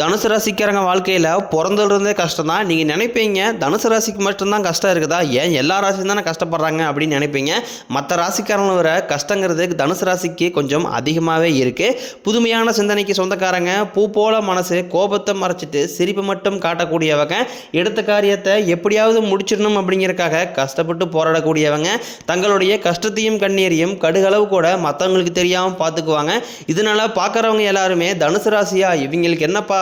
தனுசு ராசிக்காரங்க வாழ்க்கையில் பிறந்ததுலேருந்தே கஷ்டம் தான் நீங்கள் நினைப்பீங்க தனுசு ராசிக்கு மட்டும்தான் கஷ்டம் இருக்குதா? ஏன் எல்லா ராசியும் தானே கஷ்டப்படுறாங்க அப்படின்னு நினைப்பீங்க. மற்ற ராசிக்காரங்களை வர கஷ்டங்கிறது தனுசு ராசிக்கு கொஞ்சம் அதிகமாகவே இருக்குது புதுமையான சிந்தனைக்கு சொந்தக்காரங்க பூ போல மனசு கோபத்தை மறைச்சிட்டு சிரிப்பு மட்டும் காட்டக்கூடியவங்க எடுத்த காரியத்தை எப்படியாவது முடிச்சிடணும் அப்படிங்கிறதுக்காக கஷ்டப்பட்டு போராடக்கூடியவங்க தங்களுடைய கஷ்டத்தையும் கண்ணீரையும் கடுகளவு கூட மற்றவங்களுக்கு தெரியாமல் பார்த்துக்குவாங்க. இதனால் பார்க்குறவங்க எல்லாருமே தனுசு ராசியா? இவங்களுக்கு என்னப்பா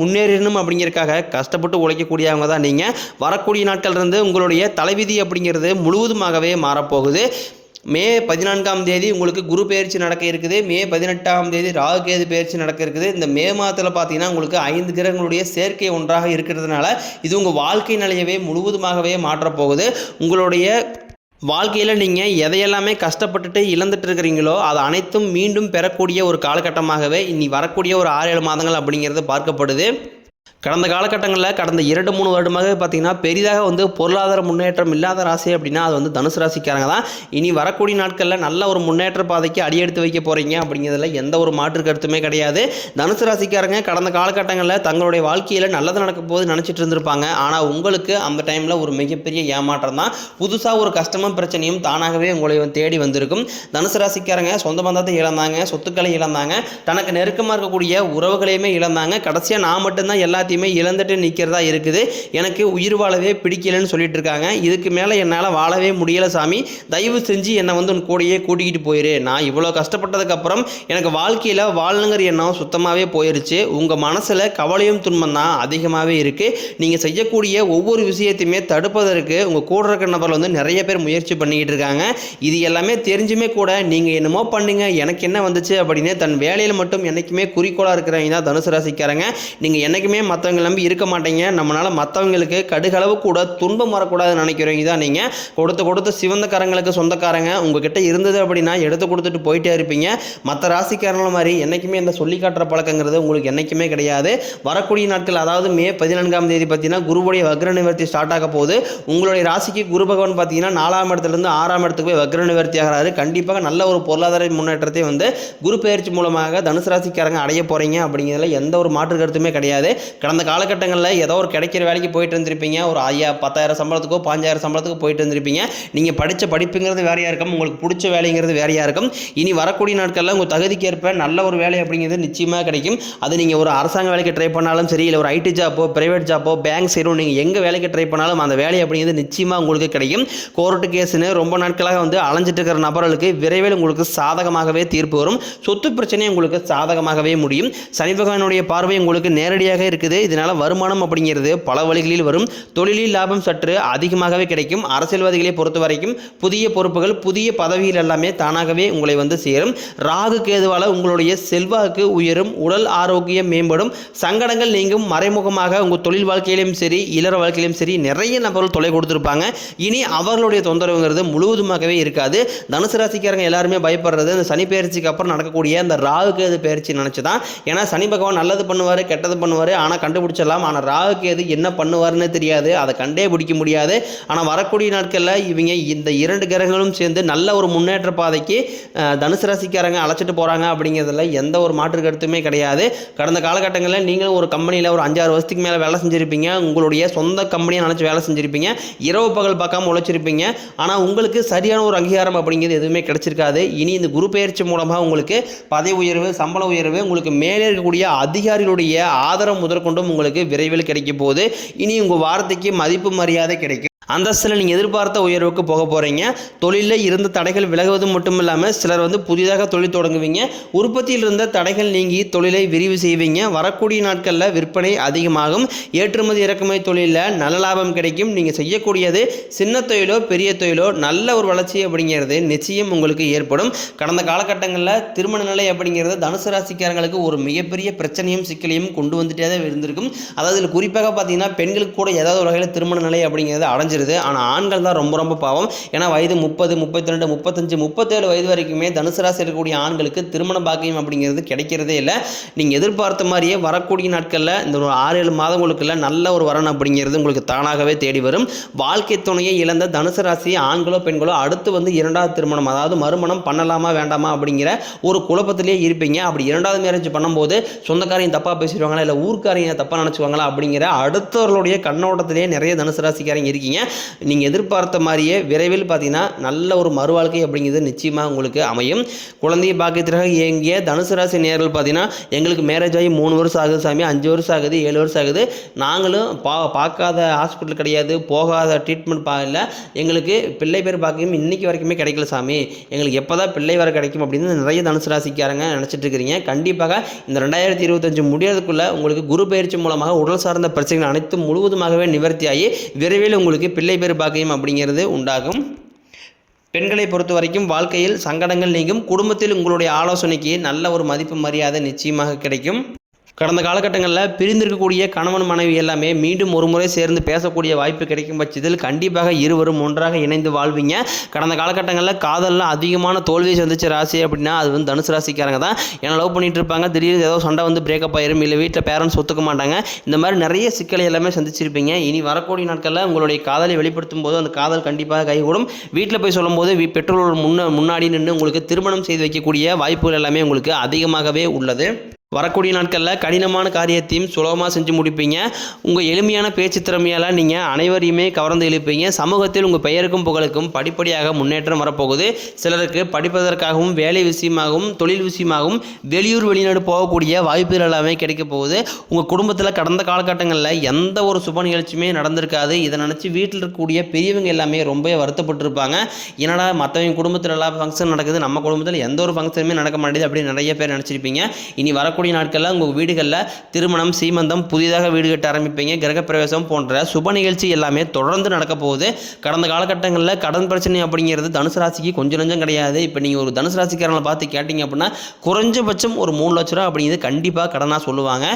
முன்னேறணும் அப்படிங்கிறதுக்காக கஷ்டப்பட்டு உழைக்கக்கூடியவங்க தான் நீங்கள் வரக்கூடிய நாட்கள் இருந்து உங்களுடைய தலைவிதி அப்படிங்கிறது முழுவதுமாகவே மாறப்போகுது. மே பதினான்காம் தேதி உங்களுக்கு குரு பயிற்சி நடக்க இருக்குது. மே பதினெட்டாம் தேதி ராகு கேது பயிற்சி நடக்க இருக்குது. இந்த மே மாதத்தில் பார்த்தீங்கன்னா உங்களுக்கு ஐந்து கிரகங்களுடைய சேர்க்கை ஒன்றாக இருக்கிறதுனால இது உங்கள் வாழ்க்கை நிலையவே முழுவதுமாகவே மாற்றப் போகுது உங்களுடைய வாழ்க்கையில் நீங்கள் எதையெல்லாமே கஷ்டப்பட்டுட்டு இழந்துட்டு இருக்கிறீங்களோ அது அனைத்தும் மீண்டும் பெறக்கூடிய ஒரு காலகட்டமாகவே இனி வரக்கூடிய ஒரு ஆறு ஏழு மாதங்கள் அப்படிங்கிறது பார்க்கப்படுது. கடந்த காலகட்டங்களில் கடந்த இரண்டு மூணு வருடமாக பார்த்திங்கன்னா பெரிதாக வந்து பொருளாதார முன்னேற்றம் இல்லாத ராசி அப்படின்னா அது வந்து தனுசு ராசிக்காரங்க தான். இனி வரக்கூடிய நாட்களில் நல்ல ஒரு முன்னேற்ற பாதைக்கு அடியெடுத்து வைக்க போகிறீங்க அப்படிங்கிறதுல எந்த ஒரு மாற்று கருத்துமே கிடையாது. தனுசு ராசிக்காரங்க கடந்த காலகட்டங்களில் தங்களுடைய வாழ்க்கையில் நல்லது நடக்க போது நினச்சிட்டு இருந்திருப்பாங்க. ஆனால் உங்களுக்கு அந்த டைமில் ஒரு மிகப்பெரிய ஏமாற்றம் தான். புதுசாக ஒரு கஷ்டமும் பிரச்சனையும் தானாகவே உங்களை தேடி வந்திருக்கும். தனுசு ராசிக்காரங்க சொந்த பந்தத்தை இழந்தாங்க சொத்துக்களை இழந்தாங்க தனக்கு நெருக்கமாக இருக்கக்கூடிய உறவுகளையுமே இழந்தாங்க. கடைசியாக நான் மட்டும்தான் எல்லாத்தையும் இழந்துட்டு நிற்கிறதா இருக்குது. எனக்கு உயிர் வாழவே பிடிக்கலன்னு சொல்லிட்டு இருக்காங்க இதுக்கு மேலே என்னால் வாழவே முடியலை சாமி. தயவு செஞ்சு என்னை வந்து உன் கூடயே கூட்டிக்கிட்டு போயிரு. நான் இவ்வளோ கஷ்டப்பட்டதுக்கப்புறம் எனக்கு வாழ்க்கையில் வாழணுங்கிற எண்ணம் சுத்தமாகவே போயிருச்சு. உங்கள் மனசில் கவலையும் துன்பம் தான் அதிகமாகவே இருக்குது நீங்கள் செய்யக்கூடிய ஒவ்வொரு விஷயத்தையுமே தடுப்பதற்கு உங்கள் கூட இருக்கிற நபர் வந்து நிறைய பேர் முயற்சி பண்ணிக்கிட்டு இருக்காங்க. இது எல்லாமே தெரிஞ்சுமே கூட நீங்கள் என்னமோ பண்ணுங்க. எனக்கு என்ன வந்துச்சு அப்படின்னு தன் வேலையில் மட்டும் என்றைக்குமே குறிக்கோளாக இருக்கிறவங்க தான் தனுசு ராசிக்காரங்க. நீங்கள் என்றைக்குமே மற்றவங்களை நம்பி இருக்க மாட்டீங்க. நம்மளால் மற்றவங்களுக்கு கடுகளவு கூட துன்பம் வரக்கூடாதுன்னு நினைக்கிறவங்க தான் நீங்கள் கொடுத்து கொடுத்து சிவந்தக்காரங்களுக்கு சொந்தக்காரங்க. உங்ககிட்ட இருந்தது அப்படின்னா எடுத்து கொடுத்துட்டு போயிட்டே இருப்பீங்க. மற்ற ராசிக்காரங்கள மாதிரி என்றைக்குமே இந்த சொல்லி காட்டுற பழக்கங்கிறது உங்களுக்கு என்றைக்குமே கிடையாது. வரக்கூடிய நாட்கள் அதாவது மே பதினான்காம் தேதி பார்த்தீங்கன்னா குருவுடைய வக்ர நிவர்த்தி ஸ்டார்ட் ஆக போகுது. உங்களுடைய ராசிக்கு குரு பகவான் பார்த்தீங்கன்னா நாலாம் இடத்துலேருந்து ஆறாம் இடத்துக்கு போய் வக்ர நிவர்த்தி ஆகிறாரு. கண்டிப்பாக நல்ல ஒரு பொருளாதார முன்னேற்றத்தை வந்து குரு பயிற்சி மூலமாக தனுசு ராசிக்காரங்க அடைய போகிறீங்க அப்படிங்கிறதுல எந்த ஒரு மாற்று கருத்துமே கிடையாது. கடந்த காலகட்டங்களில் ஏதோ ஒரு கிடைக்கிற வேலைக்கு போயிட்டு இருந்திருப்பீங்க. ஒரு ஐயா பத்தாயிரம் சம்பளத்துக்கோ பாஞ்சாயிரம் சம்பளத்துக்கு போயிட்டு இருந்திருப்பீங்க. நீங்கள் படித்த படிப்புங்கிறது வேறையாக இருக்கும். உங்களுக்கு பிடிச்ச வேலைங்கிறது வேறையாக இருக்கும். இனி வரக்கூடிய நாட்களில் உங்கள் தகுதிக்கேற்ப நல்ல ஒரு வேலை அப்படிங்கிறது நிச்சயமாக கிடைக்கும். அது நீங்கள் ஒரு அரசாங்க வேலைக்கு ட்ரை பண்ணாலும் சரி இல்லை ஒரு ஐடி ஜாப்போ பிரைவேட் ஜாப்போ பேங்க் சைடோ நீங்கள் எங்கே வேலைக்கு ட்ரை பண்ணாலும் அந்த வேலை அப்படிங்கிறது நிச்சயமாக உங்களுக்கு கிடைக்கும். கோர்ட்டு கேஸுன்னு ரொம்ப நாட்களாக வந்து அலைஞ்சிட்டு இருக்கிற நபர்களுக்கு விரைவில் உங்களுக்கு சாதகமாகவே தீர்ப்பு வரும். சொத்து பிரச்சனை உங்களுக்கு சாதகமாகவே முடியும். சனி பகவானுடைய பார்வை உங்களுக்கு நேரடியாக இருக்குது. இதனால் வருமானம் அப்படிங்கிறது பல வழிகளில் வரும். தொழிலில் லாபம் சற்று அதிகமாகவே கிடைக்கும். அரசியல்வாதிகளை பொறுத்த வரைக்கும் புதிய பொறுப்புகள் புதிய பதவிகள் எல்லாமே தானாகவே உங்களை வந்து சேரும். ராகு கேதுவால் உங்களுடைய செல்வாக்கு உயரும். உடல் ஆரோக்கியம் மேம்படும். சங்கடங்கள் நீங்கும். மறைமுகமாக உங்கள் தொழில் வாழ்க்கையிலும் சரி இளர வாழ்க்கையிலும் சரி நிறைய நபர்கள் தொலை கொடுத்துருப்பாங்க. இனி அவர்களுடைய தொந்தரவுங்கிறது முழுவதுமாகவே இருக்காது. தனுசு ராசிக்காரங்க எல்லாருமே பயப்படுறது அந்த சனி பயிற்சிக்கு அப்புறம் நடக்கக்கூடிய அந்த ராகு கேது பயிற்சி நினச்சி தான் ஏன்னா சனி பகவான் நல்லது பண்ணுவார் கெட்டது பண்ணுவார். ஆனால் கண்டுபிடிச்சிடலாம். ஆனால் ராகு கேது என்ன பண்ணுவார்னு தெரியாது. அதை கண்டே பிடிக்க முடியாது. ஆனால் வரக்கூடிய நாட்களில் இவங்க இந்த இரண்டு கிரகங்களும் சேர்ந்து நல்ல ஒரு முன்னேற்ற பாதைக்கு தனுசு ராசிக்காரங்க அழைச்சிட்டு போகிறாங்க அப்படிங்கிறதுல எந்த ஒரு மாற்று கருத்துமே கிடையாது. கடந்த காலகட்டங்களில் நீங்களும் ஒரு கம்பெனியில் ஒரு அஞ்சாறு வருஷத்துக்கு மேலே வேலை செஞ்சுருப்பீங்க. உங்களுடைய சொந்த கம்பெனியை நினச்சி வேலை செஞ்சுருப்பீங்க. இரவு பகல் பார்க்காம உழைச்சிருப்பீங்க. ஆனால் உங்களுக்கு சரியான ஒரு அங்கீகாரம் அப்படிங்கிறது எதுவுமே கிடைச்சிருக்காது. இனி இந்த குரு பயிற்சி மூலமாக உங்களுக்கு பதவி உயர்வு சம்பள உயர்வு உங்களுக்கு மேலே இருக்கக்கூடிய அதிகாரிகளுடைய ஆதரவு முதற்கொண்டு உங்களுக்கு விரைவில் கிடைக்க போகுது. இனி உங்கள் வார்த்தைக்கு மதிப்பு மரியாதை கிடைக்கும். அந்தஸ்தில் நீங்கள் எதிர்பார்த்த உயர்வுக்கு போக போகிறீங்க தொழிலில் இருந்த தடைகள் விலகுவது மட்டும் இல்லாமல் சிலர் வந்து புதிதாக தொழில் தொடங்குவீங்க. உற்பத்தியில் இருந்த தடைகள் நீங்கி தொழிலை விரிவு செய்வீங்க. வரக்கூடிய நாட்களில் விற்பனை அதிகமாகும். ஏற்றுமதி இறக்குமதி தொழிலில் நல்ல லாபம் கிடைக்கும். நீங்கள் செய்யக்கூடியது சின்ன தொழிலோ பெரிய தொழிலோ நல்ல ஒரு வளர்ச்சி அப்படிங்கிறது நிச்சயம் உங்களுக்கு ஏற்படும். கடந்த காலகட்டங்களில் திருமண நிலை அப்படிங்கிறது தனுசு ராசிக்காரங்களுக்கு ஒரு மிகப்பெரிய பிரச்சனையும் சிக்கலையும் கொண்டு வந்துட்டே தான் இருந்திருக்கும். அதாவது குறிப்பாக பார்த்தீங்கன்னா பெண்களுக்கு கூட ஏதாவது ஒரு வகையில் திருமண நிலை அப்படிங்கிறது அடைஞ்சிருது ஆனால் ஆண்கள் தான் ரொம்ப ரொம்ப பாவம். ஏன்னா வயது முப்பது முப்பத்தி ரெண்டு முப்பத்தஞ்சு முப்பத்தேழு வயது வரைக்குமே தனுசு ராசி இருக்கக்கூடிய ஆண்களுக்கு திருமண பாக்கியம் அப்படிங்கிறது கிடைக்கிறதே இல்லை. நீங்கள் எதிர்பார்த்த மாதிரியே வரக்கூடிய நாட்களில் இந்த ஒரு ஆறு ஏழு மாதங்களுக்குள்ள நல்ல ஒரு வரன் அப்படிங்கிறது உங்களுக்கு தானாகவே தேடி வரும். வாழ்க்கை துணையை இழந்த தனுசு ராசி ஆண்களோ பெண்களோ அடுத்து வந்து இரண்டாவது திருமணம் அதாவது மறுமணம் பண்ணலாமா வேண்டாமா அப்படிங்கிற ஒரு குழப்பத்திலேயே இருப்பீங்க. அப்படி இரண்டாவது மேரேஜ் பண்ணும்போது சொந்தக்காரையும் தப்பாக பேசிடுவாங்களா இல்லை ஊர்க்காரையும் தப்பாக நினச்சிவாங்களா அப்படிங்கிற அடுத்தவர்களுடைய கண்ணோட்டத்திலேயே நிறைய தனுசு ராசிக்காரங்க இருக்கீங்க. நீங்கள் எதிர்பார்த்த மாதிரியே விரைவில் பார்த்தீங்கன்னா நல்ல ஒரு மறுவாழ்க்கை அப்படிங்கிறது நிச்சயமாக உங்களுக்கு அமையும். குழந்தைய பாக்கியத்திற்காக இயங்கிய தனுசு ராசி நேர்கள் பார்த்தீங்கன்னா எங்களுக்கு மேரேஜ் ஆகி மூணு வருஷம் ஆகுது சாமி அஞ்சு வருஷம் ஆகுது ஏழு வருஷம் ஆகுது. நாங்களும் பா பார்க்காத ஹாஸ்பிட்டல் கிடையாது போகாத ட்ரீட்மெண்ட் பா இல்லை. எங்களுக்கு பிள்ளை பேர் பாக்கியம் இன்னைக்கு வரைக்குமே கிடைக்கல சாமி. எங்களுக்கு எப்போ தான் பிள்ளை வர கிடைக்கும் அப்படின்னு நிறைய தனுசு ராசிக்காரங்க நினச்சிட்டு இருக்கிறீங்க. கண்டிப்பாக இந்த ரெண்டாயிரத்தி இருபத்தஞ்சு முடியறதுக்குள்ளே உங்களுக்கு குரு பயிற்சி மூலமாக உடல் சார்ந்த பிரச்சனைகள் அனைத்தும் முழுவதுமாகவே நிவர்த்தியாகி விரைவில் உங்களுக்கு பிள்ளை பேர் பாக்கியம் அப்படிங்கிறது உண்டாகும். பெண்களை பொறுத்த வரைக்கும் வாழ்க்கையில் சங்கடங்கள் நீங்கும். குடும்பத்தில் உங்களுடைய ஆலோசனைக்கு நல்ல ஒரு மதிப்பு மரியாதை நிச்சயமாக கிடைக்கும். கடந்த காலகட்டங்களில் பிரிந்திருக்கக்கூடிய கணவன் மனைவி எல்லாமே மீண்டும் ஒரு முறை சேர்ந்து பேசக்கூடிய வாய்ப்பு கிடைக்கும் பட்சத்தில் கண்டிப்பாக இருவரும் ஒன்றாக இணைந்து வாழ்வீங்க. கடந்த காலகட்டங்களில் காதலில் அதிகமான தோல்வியை சந்திச்ச ராசி அப்படின்னா அது வந்து தனுசு ராசிக்காரங்க தான். ஏன்னா லவ் பண்ணிட்டு இருப்பாங்க. திடீர்னு ஏதோ சண்டை வந்து பிரேக்கப் ஆயிரும். இல்லை வீட்டில் பேரண்ட்ஸ் ஒத்துக்க மாட்டாங்க. இந்த மாதிரி நிறைய சிக்கலை எல்லாமே சந்திச்சிருப்பீங்க. இனி வரக்கூடிய நாட்களில் உங்களுடைய காதலை வெளிப்படுத்தும் போது அந்த காதல் கண்டிப்பாக கைகூடும். வீட்டில் போய் சொல்லும்போது வீ- பெற்றோர்கள் முன்ன முன்னாடி நின்று உங்களுக்கு திருமணம் செய்து வைக்கக்கூடிய வாய்ப்புகள் எல்லாமே உங்களுக்கு அதிகமாகவே உள்ளது. வரக்கூடிய நாட்களில் கடினமான காரியத்தையும் சுலபமாக செஞ்சு முடிப்பீங்க. உங்கள் எளிமையான பேச்சு திறமையால் நீங்கள் அனைவரையுமே கவர்ந்து இழுப்பீங்க சமூகத்தில் உங்கள் பெயருக்கும் புகழுக்கும் படிப்படியாக முன்னேற்றம் வரப்போகுது. சிலருக்கு படிப்பதற்காகவும் வேலை விஷயமாகவும் தொழில் விஷயமாகவும் வெளியூர் வெளிநாடு போகக்கூடிய வாய்ப்புகள் எல்லாமே கிடைக்க போகுது. உங்கள் குடும்பத்தில் கடந்த காலகட்டங்களில் எந்த ஒரு சுப நிகழ்ச்சியுமே நடந்திருக்காது. இதை நினச்சி வீட்டில் இருக்கக்கூடிய பெரியவங்க எல்லாமே ரொம்ப வருத்தப்பட்டிருப்பாங்க. என்னடா மற்றவங்க குடும்பத்தில் எல்லாம் ஃபங்க்ஷன் நடக்குது. நம்ம குடும்பத்தில் எந்த ஒரு ஃபங்க்ஷனுமே நடக்க மாட்டேது அப்படின்னு நிறைய பேர் நினச்சிருப்பீங்க. இனி வரக்கூடிய நாட்களில் உங்கள் வீடுகளில் திருமணம் சீமந்தம் புதிதாக வீடு கட்ட ஆரம்பிப்பீங்க. கிரகப்பிரவேசம் போன்ற சுப நிகழ்ச்சி எல்லாமே தொடர்ந்து நடக்க போகுது. கடந்த காலகட்டங்களில் கடன் பிரச்சனை அப்படிங்கிறது தனுசு ராசிக்கு கொஞ்சம் நஞ்சம் கிடையாது. இப்போ நீங்கள் ஒரு தனுசு ராசிக்காரங்களை பார்த்து கேட்டிங்க அப்படின்னா குறைஞ்சபட்சம் ஒரு மூணு லட்ச ரூபா அப்படிங்கிறது கண்டிப்பாக கடனாக சொல்லுவாங்க.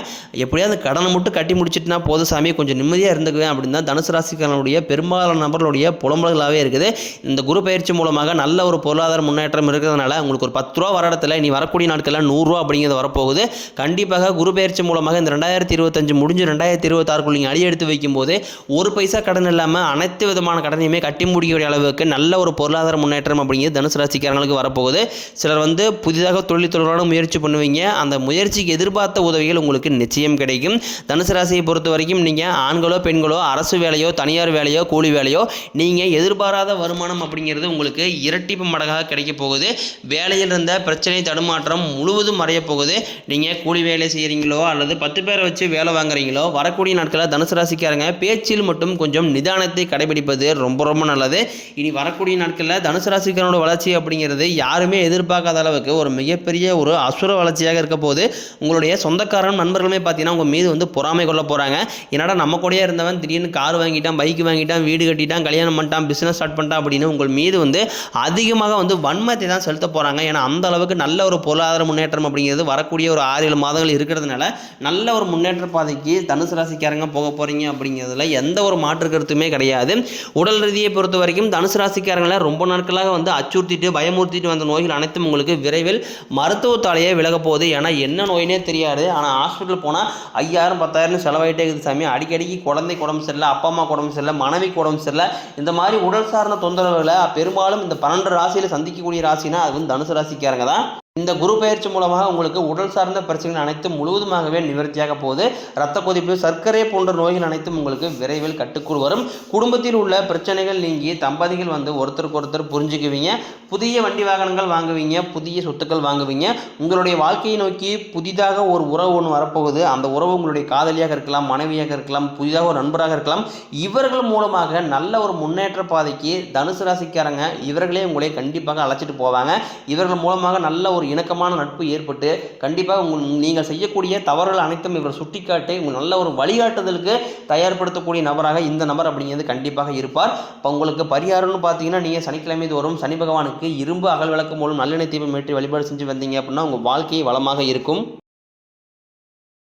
எப்படியாவது கடனை மட்டும் கட்டி முடிச்சிட்டுனா போதும் சாமி கொஞ்சம் நிம்மதியாக இருந்துக்குவேன் அப்படின்னு தான் தனுசு ராசிக்காரனுடைய பெரும்பாலான நபர்களுடைய புலம்பல்களாகவே இருக்குது. இந்த குரு பயிற்சி மூலமாக நல்ல ஒரு பொருளாதார முன்னேற்றம் இருக்கிறதுனால உங்களுக்கு ஒரு பத்து ரூபா வர இடத்துல நீ வரக்கூடிய நாட்களில் நூறுரூவா அப்படிங்கிறது வரப்போகுது. கண்டிப்பாக குரு பயிற்சி மூலமாக இந்த ரெண்டாயிரத்தி இருபத்தஞ்சு முடிஞ்சு ரெண்டாயிரத்தி இருபத்தாறுக்குள் நீங்கள் அடி எடுத்து வைக்கும்போது ஒரு பைசா கடன் இல்லாமல் அனைத்து விதமான கடனையுமே கட்டி முடிக்கக்கூடிய அளவுக்கு நல்ல ஒரு பொருளாதார முன்னேற்றம் அப்படிங்கிறது தனுசு ராசிக்காரங்களுக்கு வரப்போகுது. சிலர் வந்து புதிதாக தொழில் தொடரான முயற்சி பண்ணுவீங்க. அந்த முயற்சிக்கு எதிர்பார்த்த உதவிகள் உங்களுக்கு நிச்சயம் கிடைக்கும். தனுசு ராசியை பொறுத்த வரைக்கும் நீங்கள் ஆண்களோ பெண்களோ அரசு வேலையோ தனியார் வேலையோ கூலி வேலையோ நீங்கள் எதிர்பாராத வருமானம் அப்படிங்கிறது உங்களுக்கு இரட்டிப்பு மடங்காக கிடைக்க போகுது. வேலையில் இருந்த பிரச்சனை தடுமாற்றம் முழுவதும் மறைய போகுது. நீங்கள் கூலி வேலை செய்கிறீங்களோ அல்லது பத்து பேரை வச்சு வேலை வாங்குறீங்களோ வரக்கூடிய நாட்களில் தனுசு ராசிக்காரங்க பேச்சில் மட்டும் கொஞ்சம் நிதானத்தை கடைபிடிப்பது ரொம்ப ரொம்ப நல்லது. இனி வரக்கூடிய நாட்களில் தனுசு ராசிக்காரனோட வளர்ச்சி அப்படிங்கிறது யாருமே எதிர்பார்க்காத அளவுக்கு ஒரு மிகப்பெரிய ஒரு அசுர வளர்ச்சியாக இருக்க போது உங்களுடைய சொந்தக்காரன் நண்பர்களுமே பார்த்தீங்கன்னா உங்கள் மீது வந்து பொறாமை கொள்ள போகிறாங்க என்னடா நம்ம கூடயே இருந்தவன் திடீர்னு கார் வாங்கிட்டான் பைக் வாங்கிட்டான் வீடு கட்டிட்டான் கல்யாணம் பண்ணிட்டான் பிஸ்னஸ் ஸ்டார்ட் பண்ணிட்டான் அப்படின்னு உங்கள் மீது வந்து அதிகமாக வந்து வன்மத்தை தான் செலுத்த போகிறாங்க ஏன்னா அந்த அளவுக்கு நல்ல ஒரு பொருளாதார முன்னேற்றம் அப்படிங்கிறது வரக்கூடிய ஒரு ஆறு ஏழு மாதங்கள் இருக்கிறதுனால நல்ல ஒரு முன்னேற்ற பாதைக்கு தனுசு ராசிக்காரங்க போக போகிறீங்க அப்படிங்கிறதுல எந்த ஒரு மாற்று கருத்துமே கிடையாது. உடல் ரீதியை பொறுத்த வரைக்கும் தனுசு ராசிக்காரங்களை ரொம்ப நாட்களாக வந்து அச்சுறுத்திட்டு பயமுறுத்திட்டு வந்த நோய்கள் அனைத்தும் உங்களுக்கு விரைவில் மருத்துவத்தாலேயே விலக போகுது. ஏன்னா என்ன நோயினே தெரியாது. ஆனால் ஹாஸ்பிட்டல் போனால் ஐயாயிரம் பத்தாயிரம் செலவாயிட்டே இருக்குது சாமி. அடிக்கடிக்கு குழந்தை உடம்பு சரியில்லை அப்பா அம்மா உடம்பு சரியில்லை மனைவிக்கு உடம்பு சரியில்லை. இந்த மாதிரி உடல் சார்ந்த தொந்தரவுகளை பெரும்பாலும் இந்த பன்னெண்டு ராசியில் சந்திக்கக்கூடிய ராசினா அது வந்து தனுசு ராசிக்காரங்க தான். இந்த குரு பயிற்சி மூலமாக உங்களுக்கு உடல் சார்ந்த பிரச்சனைகள் அனைத்தும் முழுவதுமாகவே நிவர்த்தியாக போகுது ரத்த கொதிப்பு சர்க்கரை போன்ற நோய்கள் அனைத்தும் உங்களுக்கு விரைவில் கட்டுக்குள் வரும். குடும்பத்தில் உள்ள பிரச்சனைகள் நீங்கி தம்பதிகள் வந்து ஒருத்தருக்கு ஒருத்தர் புரிஞ்சுக்குவீங்க. புதிய வண்டி வாகனங்கள் வாங்குவீங்க. புதிய சொத்துக்கள் வாங்குவீங்க. உங்களுடைய வாழ்க்கையை நோக்கி புதிதாக ஒரு உறவு ஒன்று வரப்போகுது. அந்த உறவு உங்களுடைய காதலியாக இருக்கலாம் மனைவியாக இருக்கலாம் புதிதாக ஒரு நண்பராக இருக்கலாம். இவர்கள் மூலமாக நல்ல ஒரு முன்னேற்ற பாதைக்கு தனுசு ராசிக்காரங்க இவர்களே உங்களை கண்டிப்பாக அழைச்சிட்டு போவாங்க. இவர்கள் மூலமாக நல்ல ஒரு ஒரு இணக்கமான நட்பு ஏற்பட்டு கண்டிப்பாக உங்கள் நீங்கள் செய்யக்கூடிய தவறுகள் அனைத்தும் இவர் சுட்டிக்காட்டி உங்கள் நல்ல ஒரு வழிகாட்டுதலுக்கு தயார்படுத்தக்கூடிய நபராக இந்த நபர் அப்படிங்கிறது கண்டிப்பாக இருப்பார். இப்போ உங்களுக்கு பரிகாரம்னு பார்த்தீங்கன்னா நீங்கள் சனிக்கிழமை தோறும் சனி பகவானுக்கு இரும்பு அகல் விளக்கு மூலம் நல்லெண்ணெய் தீபம் ஏற்றி வழிபாடு செஞ்சு வந்தீங்க அப்படின்னா உங்கள் வாழ்க்கை வளமாக இருக்கும்.